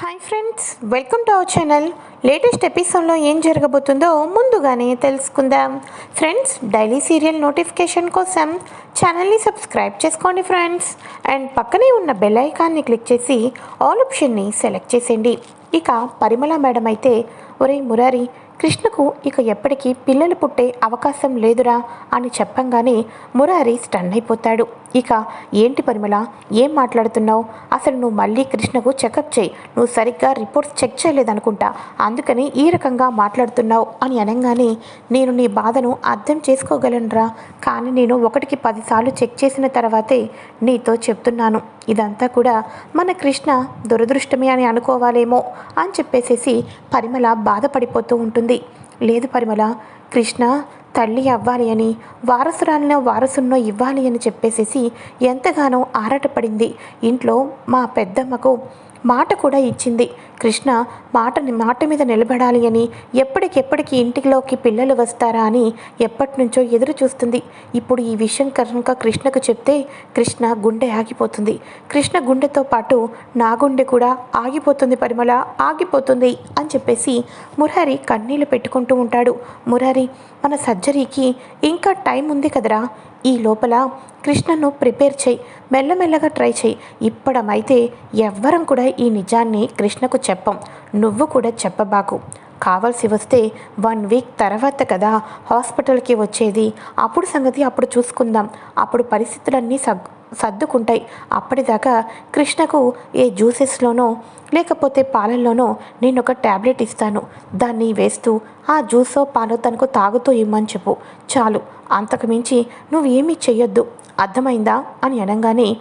Hi friends welcome to our channel latest ఎపిసోడ్లో ఏం జరగబోతుందో ముందుగానే తెలుసుకుందాం. ఫ్రెండ్స్ డైలీ సీరియల్ నోటిఫికేషన్ కోసం ఛానల్ని సబ్స్క్రైబ్ చేసుకోండి ఫ్రెండ్స్ అండ్ పక్కనే ఉన్న బెల్ ఐకాన్ని క్లిక్ చేసి ఆల్ ఆప్షన్ని సెలెక్ట్ చేసేయండి. ఇక పరిమళ మేడం అయితే ఒరే మురారి కృష్ణకు ఇక ఎప్పటికీ పిల్లలు పుట్టే అవకాశం లేదురా అని చెప్పంగానే మురారి స్టన్ అయిపోతాడు. ఇక ఏంటి పరిమళ? ఏం మాట్లాడుతున్నావు? అసలు నువ్వు మళ్ళీ కృష్ణకు చెకప్ చేయి. నువ్వు సరిగ్గా రిపోర్ట్స్ చెక్ చేయలేదనుకుంటా. అందుకని ఈ రకంగా మాట్లాడుతున్నావు అని అనగానే నేను నీ బాధను అర్థం చేసుకోగలనురా. కానీ నేను ఒకటికి పదిసార్లు చెక్ చేసిన తర్వాతే నీతో చెప్తున్నాను. ఇదంతా కూడా మన కృష్ణ దురదృష్టమే అని అనుకోవాలేమో అని చెప్పేసేసి పరిమళ బాధపడిపోతూ ఉంటుంది. లేదు పరిమళ కృష్ణ తల్లి అవ్వాలి అని వారసురాలినో వారసున్నో ఇవ్వాలి అని చెప్పేసేసి ఎంతగానో ఆరాటపడింది. ఇంట్లో మా పెద్దమ్మకు మాట కూడా ఇచ్చింది. కృష్ణ మాటని మాట మీద నిలబడాలి అని ఎప్పటికెప్పటికి ఇంటిలోకి పిల్లలు వస్తారా అని ఎప్పటి నుంచో ఎదురు చూస్తుంది. ఇప్పుడు ఈ విషయం కనుక కృష్ణకు చెప్తే కృష్ణ గుండె ఆగిపోతుంది. కృష్ణ గుండెతో పాటు నా గుండె కూడా ఆగిపోతుంది పరిమళ ఆగిపోతుంది అని చెప్పేసి మురారి కన్నీళ్ళు పెట్టుకుంటూ ఉంటాడు. మురారి మన సర్జరీకి ఇంకా టైం ఉంది కదరా? ఈ లోపల కృష్ణను ప్రిపేర్ చేయి మెల్లమెల్లగా ట్రై చేయి. ఇప్పడమైతే ఎవ్వరం కూడా ఈ నిజాన్ని కృష్ణకు చెప్పం. నువ్వు కూడా చెప్పబాకు. కావాల్సి వస్తే వన్ వీక్ తర్వాత కదా హాస్పిటల్కి వచ్చేది. అప్పుడు సంగతి అప్పుడు చూసుకుందాం. అప్పుడు పరిస్థితులన్నీ సగ్ సర్దుకుంటాయి. అప్పటిదాకా కృష్ణకు ఏ జ్యూసెస్లోనో లేకపోతే పాలల్లోనో నేను ఒక ట్యాబ్లెట్ ఇస్తాను. దాన్ని వేస్తూ ఆ జ్యూసో పాలో తనకు తాగుతూ ఇమ్మని చెప్పు. చాలు. అంతకుమించి నువ్వేమీ చెయ్యొద్దు. అర్థమైందా? అని అనగానే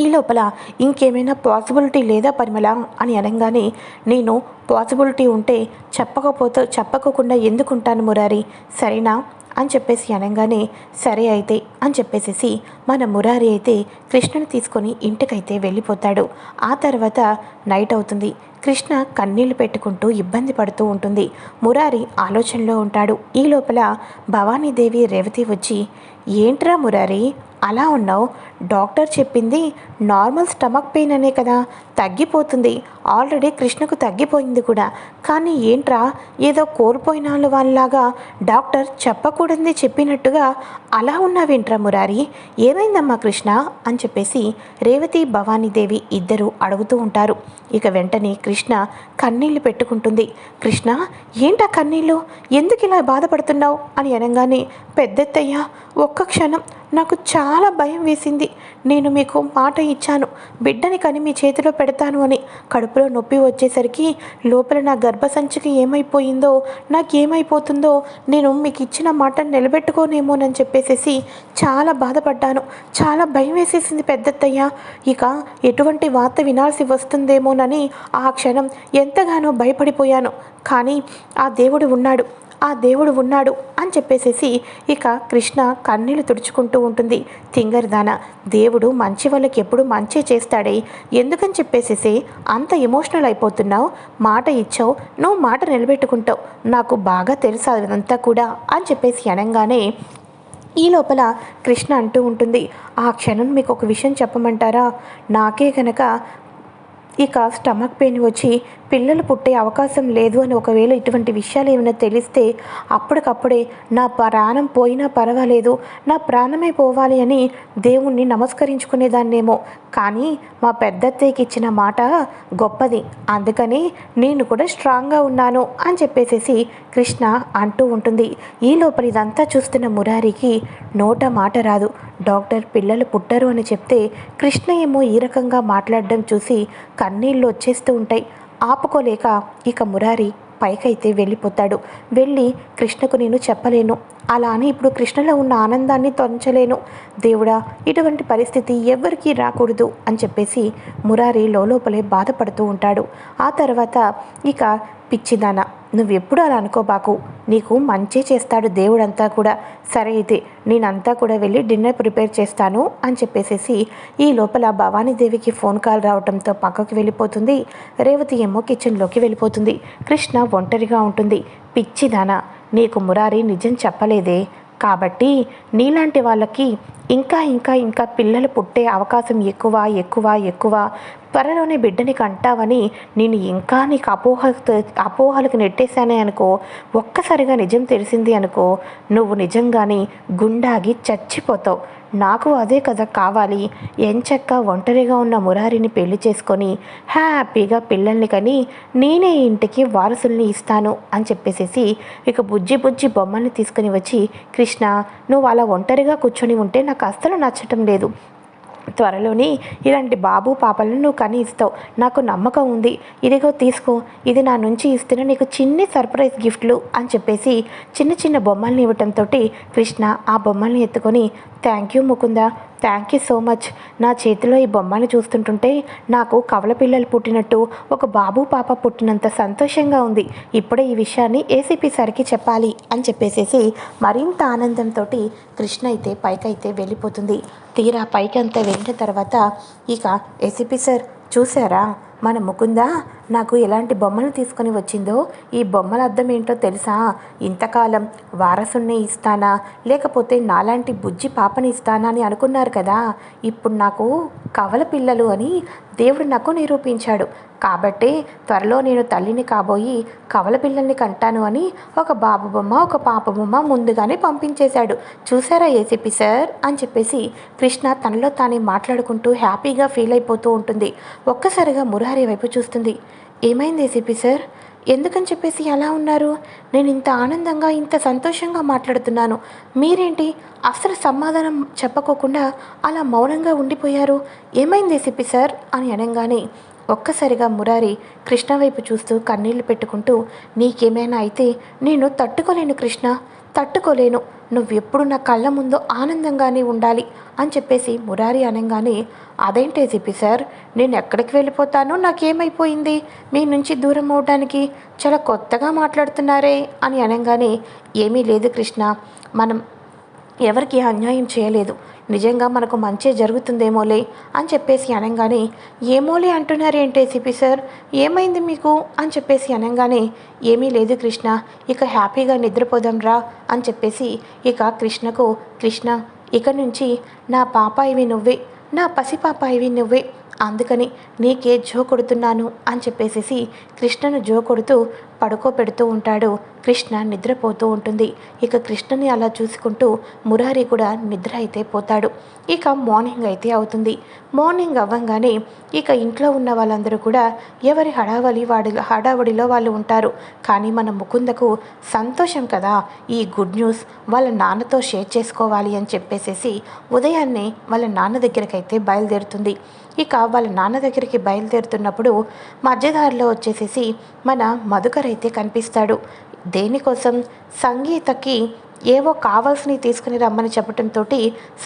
ఈ లోపల ఇంకేమైనా పాసిబిలిటీ లేదా పరిమళ? అని అనగానే నేను పాసిబిలిటీ ఉంటే చెప్పకపోతే చెప్పకోకుండా ఎందుకుంటాను మురారి? సరేనా? అని చెప్పేసి అనగానే సరే అయితే అని చెప్పేసేసి మన మురారి అయితే కృష్ణను తీసుకొని ఇంటికైతే వెళ్ళిపోతాడు. ఆ తర్వాత నైట్ అవుతుంది. కృష్ణ కన్నీళ్ళు పెట్టుకుంటూ ఇబ్బంది పడుతూ ఉంటుంది. మురారి ఆలోచనలో ఉంటాడు. ఈ లోపల భవానీదేవి రేవతి వచ్చి ఏంట్రా మురారి? అలా ఉన్నావు. డాక్టర్ చెప్పింది నార్మల్ స్టమక్ పెయిన్ అనే కదా తగ్గిపోతుంది. ఆల్రెడీ కృష్ణకు తగ్గిపోయింది కూడా. కానీ ఏంట్రా ఏదో కోల్పోయిన వాళ్ళలాగా డాక్టర్ చెప్పకూడదని చెప్పినట్టుగా అలా ఉన్నావేంట్రా మురారి? ఏమైందమ్మా కృష్ణ? అని చెప్పేసి రేవతి భవానీదేవి ఇద్దరు అడుగుతూ ఉంటారు. ఇక వెంటనే కృష్ణ కన్నీళ్ళు పెట్టుకుంటుంది. కృష్ణ ఏంటా కన్నీళ్ళు ఎందుకు ఇలా బాధపడుతున్నావు? అని అనగానే పెద్దెత్తయ్య ఒక్క క్షణం. నాకు చాలా భయం వేసింది. నేను మీకు మాట ఇచ్చాను. బిడ్డని కని మీ చేతిలో పెడతాను అని. కడుపులో నొప్పి వచ్చేసరికి లోపల నా గర్భసంచికి ఏమైపోయిందో నాకేమైపోతుందో నేను మీకు ఇచ్చిన మాట నిలబెట్టుకోనేమోనని చెప్పేసేసి చాలా బాధపడ్డాను. చాలా భయం వేసేసింది పెద్దత్తయ్య. ఇక ఎటువంటి వార్త వినాల్సి వస్తుందేమోనని ఆ క్షణం ఎంతగానో భయపడిపోయాను. కానీ ఆ దేవుడు ఉన్నాడు. ఆ దేవుడు ఉన్నాడు అని చెప్పేసేసి ఇక కృష్ణ కన్నీళ్ళు తుడుచుకుంటూ ఉంటుంది. తింగరిదాన దేవుడు మంచి వాళ్ళకి ఎప్పుడు మంచి చేస్తాడే. ఎందుకని చెప్పేసేసి అంత ఎమోషనల్ అయిపోతున్నావు మాట ఇచ్చావు నువ్వు మాట నిలబెట్టుకుంటావు నాకు బాగా తెలుసు అదంతా కూడా అని చెప్పేసి అనగానే ఈ లోపల కృష్ణ అంటూ ఉంటుంది. ఆ క్షణం మీకు ఒక విషయం చెప్పమంటారా? నాకే కనుక ఇక స్టమక్ పెయిన్ వచ్చి పిల్లలు పుట్టే అవకాశం లేదు అని ఒకవేళ ఇటువంటి విషయాలు ఏమైనా తెలిస్తే అప్పటికప్పుడే నా ప్రాణం పోయినా పర్వాలేదు నా ప్రాణమే పోవాలి అని దేవుణ్ణి నమస్కరించుకునేదాన్నేమో. కానీ మా పెద్దత్తయ్యకి ఇచ్చిన మాట గొప్పది. అందుకని నేను కూడా స్ట్రాంగ్గా ఉన్నాను అని చెప్పేసేసి కృష్ణ అంటూ ఉంటుంది. ఈ లోపల ఇదంతా చూస్తున్న మురారికి నోట మాట రాదు. డాక్టర్ పిల్లలు పుట్టరు అని చెప్తే కృష్ణ ఏమో ఈ రకంగా మాట్లాడడం చూసి కన్నీళ్ళు వచ్చేస్తూ ఉంటాయి. ఆపుకోలేక ఇక మురారి పైకైతే వెళ్ళిపోతాడు. వెళ్ళి కృష్ణకు నేను చెప్పలేను. అలా అని ఇప్పుడు కృష్ణలో ఉన్న ఆనందాన్ని తొంచలేను దేవుడా ఇటువంటి పరిస్థితి ఎవ్వరికీ రాకూడదు అని చెప్పేసి మురారి లోపలే బాధపడుతూ ఉంటాడు. ఆ తర్వాత ఇక పిచ్చిదాన నువ్వెప్పుడు అలా అనుకోబాకు నీకు మంచి చేస్తాడు దేవుడంతా కూడా. సరే అయితే నేనంతా కూడా వెళ్ళి డిన్నర్ ప్రిపేర్ చేస్తాను అని చెప్పేసేసి ఈ లోపల భవానీదేవికి ఫోన్ కాల్ రావడంతో పక్కకి వెళ్ళిపోతుంది. రేవతి ఏమో కిచెన్లోకి వెళ్ళిపోతుంది. కృష్ణ ఒంటరిగా ఉంటుంది. పిచ్చిదానా నీకు మురారి నిజం చెప్పలేదే. కాబట్టి నీలాంటి వాళ్ళకి ఇంకా ఇంకా ఇంకా పిల్లలు పుట్టే అవకాశం ఎక్కువ ఎక్కువ ఎక్కువ త్వరలోనే బిడ్డని కంటావని నేను ఇంకా నీకు అపోహ అపోహలకు నెట్టేశానే అనుకో ఒక్కసారిగా నిజం తెలిసింది అనుకో నువ్వు నిజంగానే గుండాగి చచ్చిపోతావు. నాకు అదే కదా కావాలి. ఎంచక్క ఒంటరిగా ఉన్న మురారిని పెళ్ళి చేసుకొని హ్యాపీగా పిల్లల్ని కని నేనే ఇంటికి వారసుల్ని ఇస్తాను అని చెప్పేసేసి ఇక బుజ్జి బుజ్జి బొమ్మల్ని తీసుకుని వచ్చి కృష్ణ నువ్వు అలా ఒంటరిగా కూర్చొని ఉంటే నాకు అస్సలు నచ్చటం లేదు. త్వరలోనే ఇలాంటి బాబు పాపలను నువ్వు కని ఇస్తావు నాకు నమ్మకం ఉంది. ఇదిగో తీసుకో. ఇది నా నుంచి ఇస్తున్న నీకు చిన్ని సర్ప్రైజ్ గిఫ్ట్లు అని చెప్పేసి చిన్న చిన్న బొమ్మల్ని ఇవ్వటంతో కృష్ణ ఆ బొమ్మల్ని ఎత్తుకొని thank you Mukunda. Thank you so much నా చేతిలో ఈ బొమ్మను చూస్తుంటుంటే నాకు కవల పిల్లలు పుట్టినట్టు ఒక బాబు పాప పుట్టినంత సంతోషంగా ఉంది. ఇప్పుడే ఈ విషయాన్ని ఏసీపీ సార్కి చెప్పాలి అని చెప్పేసేసి మరింత ఆనందంతో కృష్ణ అయితే పైకైతే వెళ్ళిపోతుంది. తీరా పైకి అంతా వెళ్ళిన తర్వాత ఇక ఏసీపీ సార్ చూసారా మన ముకుంద నాకు ఎలాంటి బొమ్మలు తీసుకొని వచ్చిందో ఈ బొమ్మల అర్థం ఏంటో తెలుసా? ఇంతకాలం వారసుణ్ణి ఇస్తానా? లేకపోతే నాలాంటి బుజ్జి పాపని ఇస్తానా అని అనుకున్నారు కదా? ఇప్పుడు నాకు కవల పిల్లలు అని దేవుడు నాకు నిరూపించాడు. కాబట్టి త్వరలో నేను తల్లిని కాబోయి కవల పిల్లల్ని కంటాను అని ఒక బాబు బొమ్మ ఒక పాప బొమ్మ ముందుగానే పంపించేశాడు. చూసారా ఏసీపీ సార్? అని చెప్పేసి కృష్ణ తనలో తానే మాట్లాడుకుంటూ హ్యాపీగా ఫీల్ అయిపోతూ ఉంటుంది. ఒక్కసారిగా మురారి వైపు చూస్తుంది. ఏమైంది ఏసీపీ సార్? ఎందుకని చెప్పేసి ఎలా ఉన్నారు? నేను ఇంత ఆనందంగా ఇంత సంతోషంగా మాట్లాడుతున్నాను. మీరేంటి? అసలు సమాధానం చెప్పకోకుండా అలా మౌనంగా ఉండిపోయారు. ఏమైంది ఏసీపీ సార్? అని అనగానే ఒక్కసారిగా మురారి కృష్ణ వైపు చూస్తూ కన్నీళ్ళు పెట్టుకుంటూ నీకేమైనా అయితే నేను తట్టుకోలేను కృష్ణ. తట్టుకోలేను. నువ్వెప్పుడు నా కళ్ళ ముందు ఆనందంగానే ఉండాలి అని చెప్పేసి మురారి అనగానే అదేంటి సిపి సార్ నేను ఎక్కడికి వెళ్ళిపోతానో నాకేమైపోయింది? మీ నుంచి దూరం అవడానికి చాలా కొత్తగా మాట్లాడుతున్నారే అని అనగానే ఏమీ లేదు కృష్ణ మనం ఎవరికి అన్యాయం చేయలేదు. నిజంగా మనకు మంచి జరుగుతుందేమోలే అని చెప్పేసి అనగానే ఏమోలే అంటున్నారేంటి సిపి సార్? ఏమైంది మీకు? అని చెప్పేసి అనగానే ఏమీ లేదు కృష్ణ ఇక హ్యాపీగా నిద్రపోదాం రా అని చెప్పేసి ఇక కృష్ణకు కృష్ణ ఇక నుంచి నా పాపాయివి నువ్వే నా పసిపాపాయివి నువ్వే అందుకని నీకే జో కొడుతున్నాను అని చెప్పేసేసి కృష్ణను జో కొడుతూ పడుకోబెడుతూ ఉంటాడు. కృష్ణ నిద్రపోతూ ఉంటుంది. ఇక కృష్ణని అలా చూసుకుంటూ మురారి కూడా నిద్ర అయితే పోతాడు. ఇక మార్నింగ్ అయితే అవుతుంది. మార్నింగ్ అవ్వంగానే ఇక ఇంట్లో ఉన్న వాళ్ళందరూ కూడా ఎవరి హడావలి వాడి హడావడిలో వాళ్ళు ఉంటారు. కానీ మన ముకుందకు సంతోషం కదా. ఈ గుడ్ న్యూస్ వాళ్ళ నాన్నతో షేర్ చేసుకోవాలి అని చెప్పేసేసి ఉదయాన్నే వాళ్ళ నాన్న దగ్గరకైతే బయలుదేరుతుంది. ఇక వాళ్ళ నాన్న దగ్గరికి బయలుదేరుతున్నప్పుడు మధ్యదారిలో వచ్చేసేసి మన మధుకర్ అయితే కనిపిస్తాడు. దేనికోసం? సంగీతకి ఏవో కావాల్సినవి తీసుకుని రమ్మని చెప్పడంతో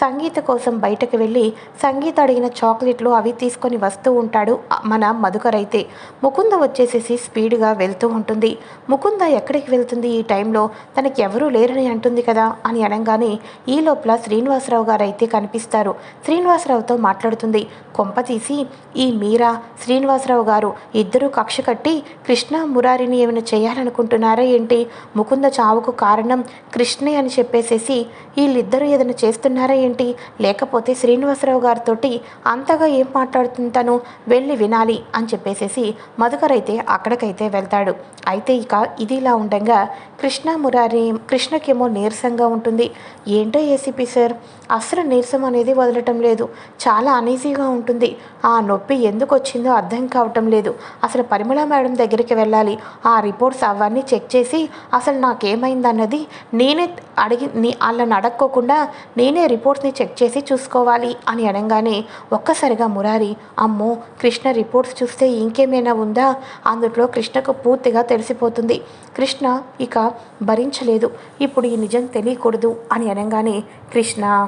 సంగీత కోసం బయటకు వెళ్ళి సంగీత అడిగిన చాక్లెట్లు అవి తీసుకొని వస్తూ ఉంటాడు మన మధుకరైతే ముకుంద వచ్చేసేసి స్పీడ్గా వెళ్తూ ఉంటుంది. ముకుంద ఎక్కడికి వెళ్తుంది ఈ టైంలో? తనకి ఎవరూ లేరని అంటుంది కదా? అని అనగానే ఈ లోపల శ్రీనివాసరావు గారు అయితే కనిపిస్తారు. శ్రీనివాసరావుతో మాట్లాడుతుంది. కొంప తీసి ఈ మీరా శ్రీనివాసరావు గారు ఇద్దరూ కక్ష కట్టి కృష్ణ మురారిని ఏమైనా చేయాలనుకుంటున్నారా ఏంటి? ముకుంద చావుకు కారణం కృష్ణ కృష్ణయ్య అని చెప్పేసేసి వీళ్ళిద్దరూ ఏదైనా చేస్తున్నారా ఏంటి? లేకపోతే శ్రీనివాసరావు గారితో అంతగా ఏం మాట్లాడుతుంటాను వెళ్ళి వినాలి అని చెప్పేసేసి మధుకర్ అయితే అక్కడికైతే వెళ్తాడు. అయితే ఇక ఇది ఇలా ఉండగా కృష్ణ మురారి కృష్ణకేమో నీరసంగా ఉంటుంది. ఏంటో ఏసీపీ సార్ అసలు నీరసం అనేది వదలటం లేదు. చాలా అనీజీగా ఉంటుంది. ఆ నొప్పి ఎందుకు వచ్చిందో అర్థం కావటం లేదు. అసలు పరిమళ మేడం దగ్గరికి వెళ్ళాలి. ఆ రిపోర్ట్స్ అవన్నీ చెక్ చేసి అసలు నాకేమైందన్నది నేనే అడిగి నీ వాళ్ళని అడక్కోకుండా నేనే రిపోర్ట్స్ని చెక్ చేసి చూసుకోవాలి అని అనగానే ఒక్కసారిగా మురారి అమ్మో కృష్ణ రిపోర్ట్స్ చూస్తే ఇంకేమైనా ఉందా? అందులో కృష్ణకు పూర్తిగా తెలిసిపోతుంది. కృష్ణ ఇక భరించలేదు. ఇప్పుడు ఈ నిజం తెలియకూడదు అని అనగానే కృష్ణ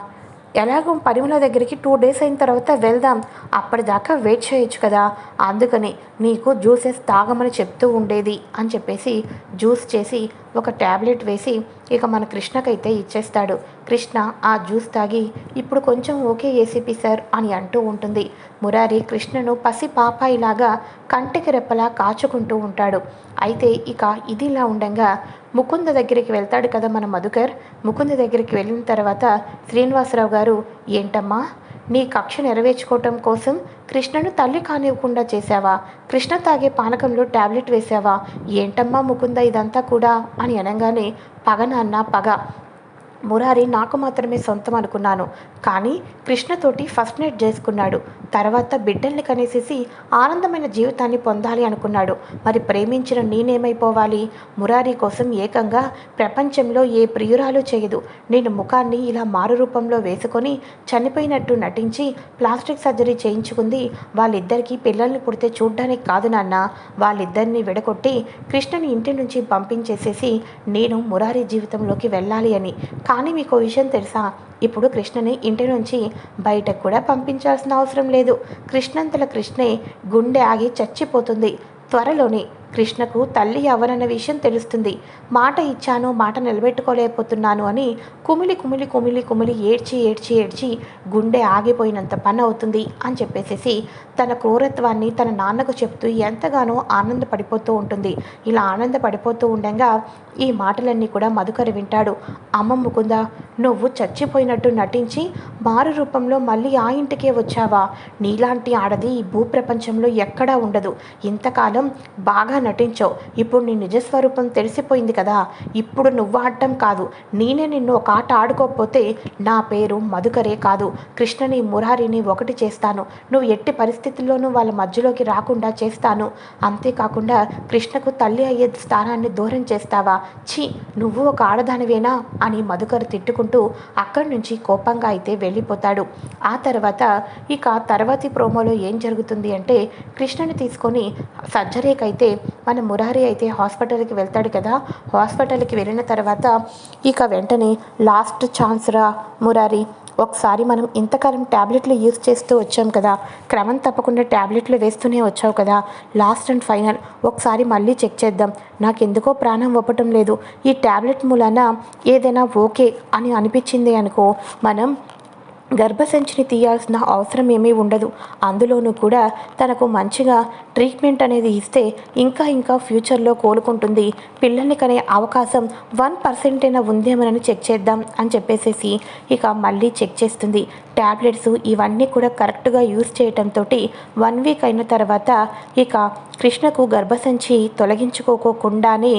ఎలాగో పరిమళ దగ్గరికి టూ డేస్ అయిన తర్వాత వెళ్దాం. అప్పటిదాకా వెయిట్ చేయొచ్చు కదా. అందుకని నీకు జ్యూసెస్ తాగమని చెప్తూ ఉండేది అని చెప్పేసి జ్యూస్ చేసి ఒక ట్యాబ్లెట్ వేసి ఇక మన కృష్ణకైతే ఇచ్చేస్తాడు. కృష్ణ ఆ జ్యూస్ తాగి ఇప్పుడు కొంచెం ఓకే ఏసీపీ సార్ అని అంటూ ఉంటుంది. మురారి కృష్ణను పసి పాపాయిలాగా కంటికి రెప్పలా కాచుకుంటూ ఉంటాడు. అయితే ఇక ఇదిలా ఉండగా ముకుంద దగ్గరికి వెళ్తాడు కదా మన మధుకర్. ముకుంద దగ్గరికి వెళ్ళిన తర్వాత శ్రీనివాసరావు గారు ఏంటమ్మా నీ కక్ష నెరవేర్చుకోవటం కోసం కృష్ణను తల్లి కానివ్వకుండా చేశావా? కృష్ణ తాగే పానకంలో టాబ్లెట్ వేశావా? ఏంటమ్మా ముకుంద ఇదంతా కూడా? అని అనగానే పగ నాన్న పగ. మురారి నాకు మాత్రమే సొంతం అనుకున్నాను. కానీ కృష్ణతోటి ఫస్ట్ నైట్ చేసుకున్నాడు. తర్వాత బిడ్డల్ని కనేసేసి ఆనందమైన జీవితాన్ని పొందాలి అనుకున్నాడు. మరి ప్రేమించిన నేనేమైపోవాలి? మురారి కోసం ఏకంగా ప్రపంచంలో ఏ ప్రియురాలు చేయదు. నేను ముఖాన్ని ఇలా మారు రూపంలో వేసుకొని చనిపోయినట్టు నటించి ప్లాస్టిక్ సర్జరీ చేయించుకుంది. వాళ్ళిద్దరికీ పిల్లల్ని పుడితే చూడ్డానికి కాదు నాన్న. వాళ్ళిద్దరిని విడగొట్టి కృష్ణని ఇంటి నుంచి పంపించేసేసి నేను మురారి జీవితంలోకి వెళ్ళాలి అని. కానీ మీకు విషయం తెలుసా? ఇప్పుడు కృష్ణని ఇంటి నుంచి బయటకు కూడా పంపించాల్సిన అవసరం లేదు. కృష్ణంతల కృష్ణే గుండె ఆగి చచ్చిపోతుంది. త్వరలోనే కృష్ణకు తల్లి ఎవరన్న విషయం తెలుస్తుంది. మాట ఇచ్చాను మాట నిలబెట్టుకోలేకపోతున్నాను అని కుమిలి కుమిలి కుమిలి కుమిలి ఏడ్చి ఏడ్చి ఏడ్చి గుండె ఆగిపోయినంత పని అవుతుంది అని చెప్పేసేసి తన క్రూరత్వాన్ని తన నాన్నకు చెప్తూ ఎంతగానో ఆనందపడిపోతూ ఉంటుంది. ఇలా ఆనందపడిపోతూ ఉండగా ఈ మాటలన్నీ కూడా మధుకరి వింటాడు. అమ్మ ముకుంద నువ్వు చచ్చిపోయినట్టు నటించి మారు రూపంలో మళ్ళీ ఆ ఇంటికే వచ్చావా? నీలాంటి ఆడది ఈ భూప్రపంచంలో ఎక్కడా ఉండదు. ఇంతకాలం బాగా నటించావు. ఇప్పుడు నీ నిజస్వరూపం తెలిసిపోయింది కదా. ఇప్పుడు నువ్వు ఆడటం కాదు. నేనే నిన్ను ఒక ఆట ఆడుకోకపోతే నా పేరు మధుకరే కాదు. కృష్ణని మురారిని ఒకటి చేస్తాను. నువ్వు ఎట్టి పరిస్థితుల్లోనూ వాళ్ళ మధ్యలోకి రాకుండా చేస్తాను. అంతేకాకుండా కృష్ణకు తల్లి అయ్యే స్థానాన్ని దూరం చేస్తావా? ఛీ నువ్వు ఒక ఆడదానివేనా? అని మధుకర్ తిట్టుకుంటూ అక్కడి నుంచి కోపంగా అయితే వెళ్ళిపోతాడు. ఆ తర్వాత ఇక తర్వాతి ప్రోమోలో ఏం జరుగుతుంది అంటే కృష్ణని తీసుకొని సర్జరీకి అయితే మన మురారి అయితే హాస్పిటల్కి వెళ్తాడు కదా హాస్పిటల్కి వెళ్ళిన తర్వాత ఇక వెంటనే లాస్ట్ ఛాన్స్ రా మురారి. ఒకసారి మనం ఇంతకాలం ట్యాబ్లెట్లు యూజ్ చేస్తూ వచ్చాం కదా క్రమం తప్పకుండా ట్యాబ్లెట్లు వేస్తూనే వచ్చావు కదా లాస్ట్ అండ్ ఫైనల్ ఒకసారి మళ్ళీ చెక్ చేద్దాం. నాకు ఎందుకో ప్రాణం ఒప్పటం లేదు ఈ ట్యాబ్లెట్ మూలాన ఏదైనా ఓకే అని అనిపించింది అనుకో మనం గర్భసంచిని తీయాల్సిన అవసరం ఏమీ ఉండదు. అందులోనూ కూడా తనకు మంచిగా ట్రీట్మెంట్ అనేది ఇస్తే ఇంకా ఇంకా ఫ్యూచర్లో కోలుకుంటుంది. పిల్లల్ని కనే అవకాశం వన్ పర్సెంట్ అయినా ఉందేమోనని చెక్ చేద్దాం అని చెప్పేసేసి ఇక మళ్ళీ చెక్ చేస్తుంది. ట్యాబ్లెట్స్ ఇవన్నీ కూడా కరెక్ట్గా యూస్ చేయటంతో వన్ వీక్ అయిన తర్వాత ఇక కృష్ణకు గర్భసంచి తొలగించుకోకుండానే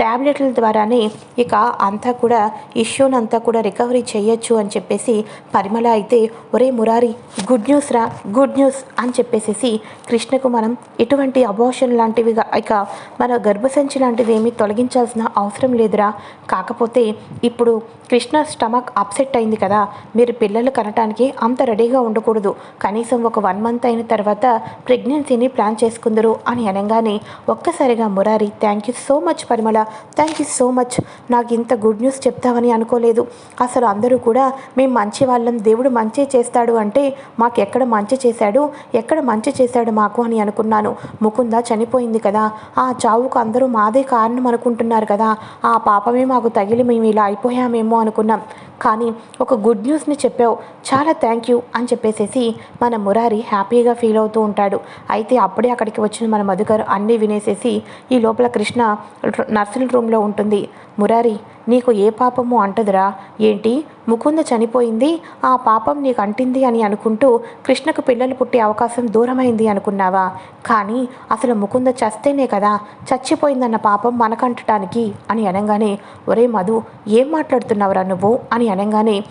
ట్యాబ్లెట్ల ద్వారానే ఇక అంతా కూడా ఇష్యూనంతా కూడా రికవరీ చేయొచ్చు అని చెప్పేసి పరిమళ అయితే ఒరే మురారి గుడ్ న్యూస్ రా గుడ్ న్యూస్ అని చెప్పేసేసి కృష్ణకు మనం ఎటువంటి అబోషన్ లాంటివి ఇక మన గర్భసంచి లాంటివి ఏమీ తొలగించాల్సిన అవసరం లేదురా. కాకపోతే ఇప్పుడు కృష్ణ స్టమక్ అప్సెట్ అయింది కదా మీరు పిల్లలు కనటానికి అంత రెడీగా ఉండకూడదు. కనీసం ఒక వన్ మంత్ అయిన తర్వాత ప్రెగ్నెన్సీని ప్లాన్ చేసుకుందరు అని అనగానే ఒక్కసారిగా Murari thank you so much Parimala thank you so much. నాకు ఇంత గుడ్ న్యూస్ చెప్తామని అనుకోలేదు. అసలు అందరూ కూడా మేము మంచి వాళ్ళం దేవుడు మంచి చేస్తాడు అంటే మాకు ఎక్కడ మంచి చేశాడు ఎక్కడ మంచి చేశాడు మాకు అని అనుకున్నాను. ముకుంద చనిపోయింది కదా. ఆ చావుకు అందరూ మాదే కారణం అనుకుంటున్నారు కదా. ఆ పాపమే మాకు తగిలి మేము ఇలా అయిపోయామేమో అనుకున్నాం. కానీ ఒక గుడ్ న్యూస్ని చెప్పావు. చాలా థ్యాంక్ యూ అని చెప్పేసేసి మన మురారి హ్యాపీగా ఫీల్ అవుతూ ఉంటాడు. అయితే అప్పుడే అక్కడికి వచ్చిన మన మధుకర్ అన్నీ వినేసేసి ఈ లోపల కృష్ణ నర్సుల రూమ్లో ఉంటుంది. మురారి నీకు ఏ పాపము అంటదురా? ఏంటి? ముకుంద చనిపోయింది ఆ పాపం నీకు అంటింది అని అనుకుంటూ కృష్ణకు పిల్లలు పుట్టే అవకాశం దూరమైంది అనుకున్నావా? కానీ అసలు ముకుంద చస్తేనే కదా చచ్చిపోయిందన్న పాపం మనకంటటానికి అని అనగానే ఒరే మధు ఏం మాట్లాడుతున్నావురా నువ్వు? అని అనగానే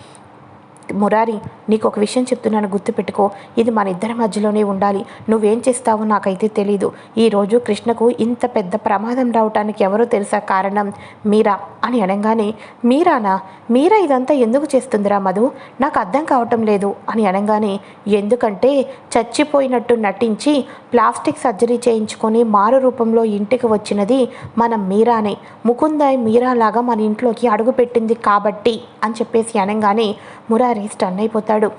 మురారి నీకు ఒక విషయం చెప్తున్నాను గుర్తుపెట్టుకో. ఇది మన ఇద్దరి మధ్యలోనే ఉండాలి. నువ్వేం చేస్తావో నాకైతే తెలీదు. ఈరోజు కృష్ణకు ఇంత పెద్ద ప్రమాదం రావటానికి ఎవరో తెలుసా కారణం? మీరా? అని అనగానే మీరానా? మీరా ఇదంతా ఎందుకు చేస్తుందిరా మధు? నాకు అర్థం కావటం లేదు. అని అనగానే ఎందుకంటే చచ్చిపోయినట్టు నటించి ప్లాస్టిక్ సర్జరీ చేయించుకొని మారు రూపంలో ఇంటికి వచ్చినది మన మీరానే. ముకుందాయ్ మీరాలాగా మన ఇంట్లోకి అడుగుపెట్టింది కాబట్టి. అని చెప్పేసి అనగానే మురారి స్టన్ అయిపోతాడు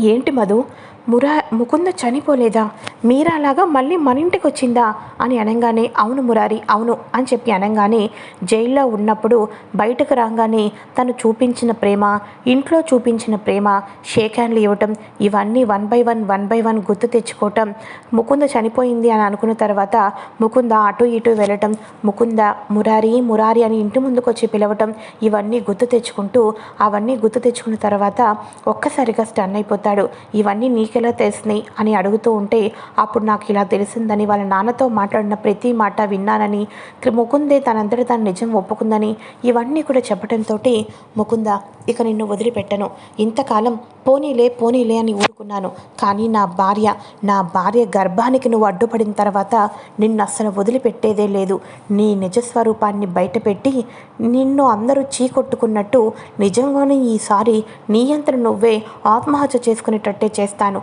ఏంటి మధు? మురా ముకుంద చనిపోలేదా? మీరాలాగా మళ్ళీ మన ఇంటికి వచ్చిందా అని అనగానే అవును మురారి అవును అని చెప్పి అనగానే జైల్లో ఉన్నప్పుడు బయటకు రాగానే తను చూపించిన ప్రేమ ఇంట్లో చూపించిన ప్రేమ షేక్ హ్యాండ్లు ఇవ్వటం ఇవన్నీ one by one one by one గుర్తు తెచ్చుకోవటం ముకుంద చనిపోయింది అని అనుకున్న తర్వాత ముకుంద అటు ఇటు వెళ్ళటం ముకుంద మురారి మురారి అని ఇంటి ముందుకు వచ్చి పిలవటం ఇవన్నీ గుర్తు తెచ్చుకుంటూ అవన్నీ గుర్తు తెచ్చుకున్న తర్వాత ఒక్కసారిగా స్టన్ అయిపోతాడు. ఇవన్నీ నీకెలా తెలిసినాయి అని అడుగుతూ ఉంటే అప్పుడు నాకు ఇలా తెలిసిందని వాళ్ళ నాన్నతో మాట్లాడిన ప్రతి మాట విన్నానని ముకుందే తనంతట తను నిజం ఒప్పుకుందని ఇవన్నీ కూడా చెప్పడంతో ముకుంద ఇక నిన్ను వదిలిపెట్టను. ఇంతకాలం పోనీలే పోనీలే అని ఊరుకున్నాను. కానీ నా భార్య నా భార్య గర్భానికి నువ్వు అడ్డుపడిన తర్వాత నిన్ను అస్సలు వదిలిపెట్టేదే లేదు. నీ నిజస్వరూపాన్ని బయటపెట్టి నిన్ను అందరూ చీకొట్టుకున్నట్టు నిజంగానే ఈసారి నీ అంతట నువ్వే ఆత్మహత్య చేసుకునేటట్టే చేస్తాను.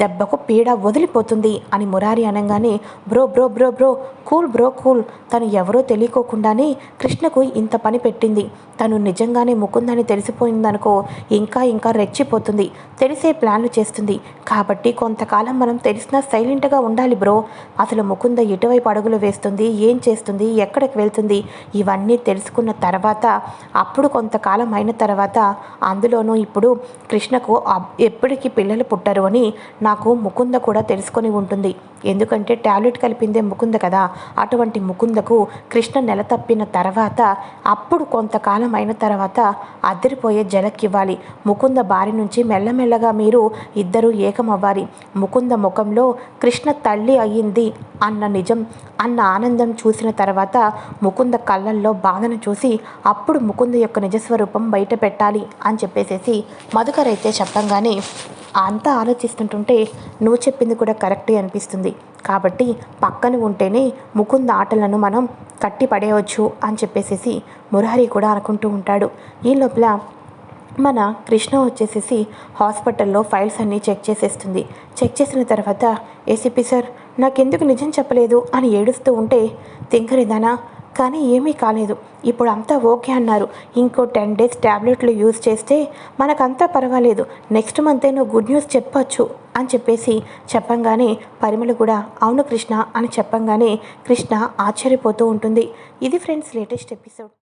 దెబ్బకు పీడ వదిలిపోతుంది అని మురారి అనగానే bro bro bro bro cool bro cool. తను ఎవరో తెలియకోకుండానే కృష్ణకు ఇంత పని పెట్టింది. తను నిజంగానే ముకుందని తెలిసిపోయిందనుకో ఇంకా ఇంకా రెచ్చిపోతుంది. తెలిసే ప్లాన్లు చేస్తుంది. కాబట్టి కొంతకాలం మనం తెలిసినా సైలెంట్గా ఉండాలి బ్రో. అసలు ముకుంద ఎటువైపు అడుగులు వేస్తుంది ఏం చేస్తుంది ఎక్కడికి వెళ్తుంది ఇవన్నీ తెలుసుకున్న తర్వాత అప్పుడు కొంతకాలం అయిన తర్వాత అందులోనూ ఇప్పుడు కృష్ణకు ఎప్పటికీ పిల్లలు పుట్టరు అని నా నాకు ముకుంద కూడా తెలుసుకొని ఉంటుంది. ఎందుకంటే టాబ్లెట్ కలిపిందే ముకుంద కదా. అటువంటి ముకుందకు కృష్ణ నెల తప్పిన తర్వాత అప్పుడు కొంతకాలం అయిన తర్వాత అద్దరిపోయే జలక్కివ్వాలి. ముకుంద బారి నుంచి మెల్లమెల్లగా మీరు ఇద్దరూ ఏకమవ్వాలి. ముకుంద ముఖంలో కృష్ణ తల్లి అయ్యింది అన్న నిజం అన్న ఆనందం చూసిన తర్వాత ముకుంద కళ్ళల్లో బాధను చూసి అప్పుడు ముకుంద యొక్క నిజస్వరూపం బయట పెట్టాలి అని చెప్పేసేసి మధుకర్ అయితే చెప్పంగానే అంతా ఆలోచిస్తుంటుంటే నువ్వు చెప్పింది కూడా కరెక్టే అనిపిస్తుంది. కాబట్టి పక్కన ఉంటేనే ముకుంద ఆటలను మనం కట్టి పడేయవచ్చు అని చెప్పేసేసి మురారి కూడా అనుకుంటూ ఉంటాడు. ఈ లోపల మన కృష్ణ వచ్చేసేసి హాస్పిటల్లో ఫైల్స్ అన్నీ చెక్ చేసేస్తుంది. చెక్ చేసిన తర్వాత ఏసీపీ సార్ నాకెందుకు నిజం చెప్పలేదు? అని ఏడుస్తూ ఉంటే తింకరిదానా కానీ ఏమీ కాలేదు. ఇప్పుడు అంతా ఓకే అన్నారు. ఇంకో టెన్ డేస్ ట్యాబ్లెట్లు యూజ్ చేస్తే మనకంతా పర్వాలేదు. నెక్స్ట్ మంతే నువ్వు గుడ్ న్యూస్ చెప్పొచ్చు అని చెప్పేసి చెప్పంగానే పరిమళ కూడా అవును కృష్ణ అని చెప్పంగానే కృష్ణ ఆశ్చర్యపోతూ ఉంటుంది. ఇది ఫ్రెండ్స్ లేటెస్ట్ ఎపిసోడ్.